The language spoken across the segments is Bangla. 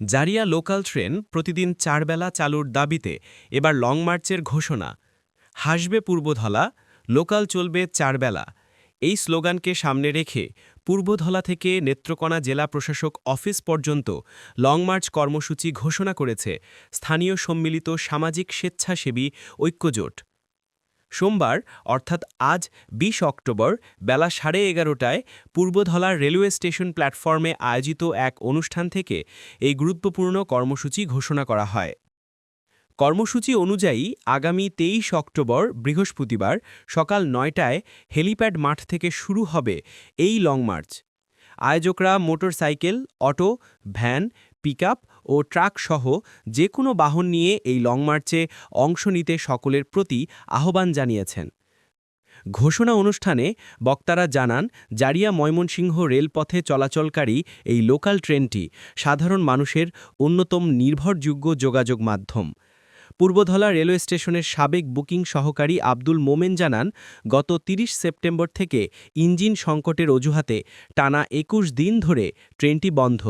জারিয়া লোকাল ট্রেন প্রতিদিন চারবেলা চালুর দাবিতে এবার লং মার্চের ঘোষণা। হাসবে পূর্বধলা, লোকাল চলবে চারবেলা। এই স্লোগানকে সামনে রেখে পূর্বধলা থেকে নেত্রকোনা জেলা প্রশাসক অফিস পর্যন্ত লং মার্চ কর্মসূচি ঘোষণা করেছে স্থানীয় সম্মিলিত সামাজিক স্বেচ্ছাসেবী ঐক্যজোট। সোমবার, অর্থাৎ আজ ২০ অক্টোবর, বেলা সাড়ে এগারোটায় পূর্বধলার রেলওয়ে স্টেশন প্ল্যাটফর্মে আয়োজিত এক অনুষ্ঠান থেকে এই গুরুত্বপূর্ণ কর্মসূচি ঘোষণা করা হয়। কর্মসূচি অনুযায়ী আগামী তেইশ অক্টোবর, বৃহস্পতিবার সকাল নয়টায় হেলিপ্যাড মাঠ থেকে শুরু হবে এই লং মার্চ। আয়োজকরা মোটরসাইকেল, অটো, ভ্যান পিকআপ ও ট্রাক সহ যে কোনো বাহন নিয়ে এই লং মার্চে অংশ নিতে সকলের প্রতি আহ্বান জানিয়েছেন। ঘোষণা অনুষ্ঠানে বক্তারা জানান, জারিয়া ময়মনসিংহ রেলপথে চলাচলকারী এই লোকাল ট্রেনটি সাধারণ মানুষের অন্যতম নির্ভরযোগ্য যোগাযোগ মাধ্যম। পূর্বধলা রেলওয়ে স্টেশনের সাবেক বুকিং সহকারী আব্দুল মোমেন জানান, গত ৩০ সেপ্টেম্বর থেকে ইঞ্জিন সংকটের অজুহাতে টানা একুশ দিন ধরে ট্রেনটি বন্ধ।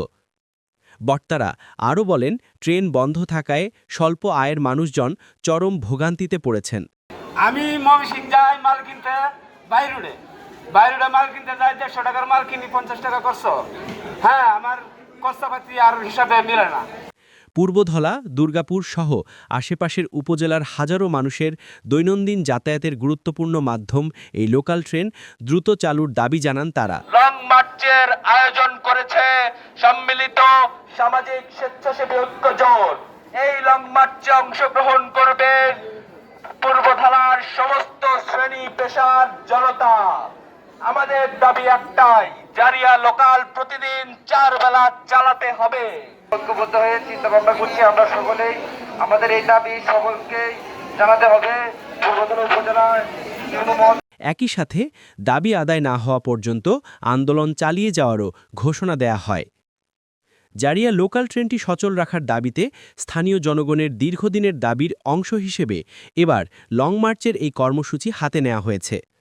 বক্তারা আরও বলেন, ট্রেন বন্ধ থাকায় স্বল্প আয়ের মানুষজন চরম ভোগান্তিতে পড়েছেন। আমি ময়মনসিং যাই মাল কিনতে বাইরুডে। বাইরুডে মাল কিনতে যাই দেড়শো টাকার মাল কিনি, পঞ্চাশ টাকা করছ হ্যাঁ আমার কষ্টপাতি আর হিসাবে মিলে না। পূর্বধলা, দুর্গাপুর সহ আশেপাশের উপজেলার হাজারো মানুষের দৈনন্দিন যাতায়াতের গুরুত্বপূর্ণ মাধ্যম এই লোকাল ট্রেন দ্রুত চালুর দাবি জানান তারা। লং মার্চের আয়োজন করেছে সম্মিলিত সামাজিক স্বেচ্ছাসেবী ঐক্য জোট। এই লং মার্চে অংশগ্রহণ করবে পূর্বধালার সমস্ত শ্রেণি পেশার জনতা। আমাদের দাবি একটাই জারিয়া লোকাল প্রতিদিন চার বেলা চালাতে হবে। ঐক্যবদ্ধ হয়ে চিন্তা ভাবনা করছি আমরা সকলেই। আমাদের এই দাবি সকলকেই জানাতে হবে। উপজেলায় একই সাথে দাবি আদায় না হওয়া পর্যন্ত আন্দোলন চালিয়ে যাওয়ারও ঘোষণা দেয়া হয়। জারিয়া লোকাল ট্রেনটি সচল রাখার দাবিতে স্থানীয় জনগণের দীর্ঘদিনের দাবির অংশ হিসেবে এবার লং মার্চের এই কর্মসূচি হাতে নেওয়া হয়েছে।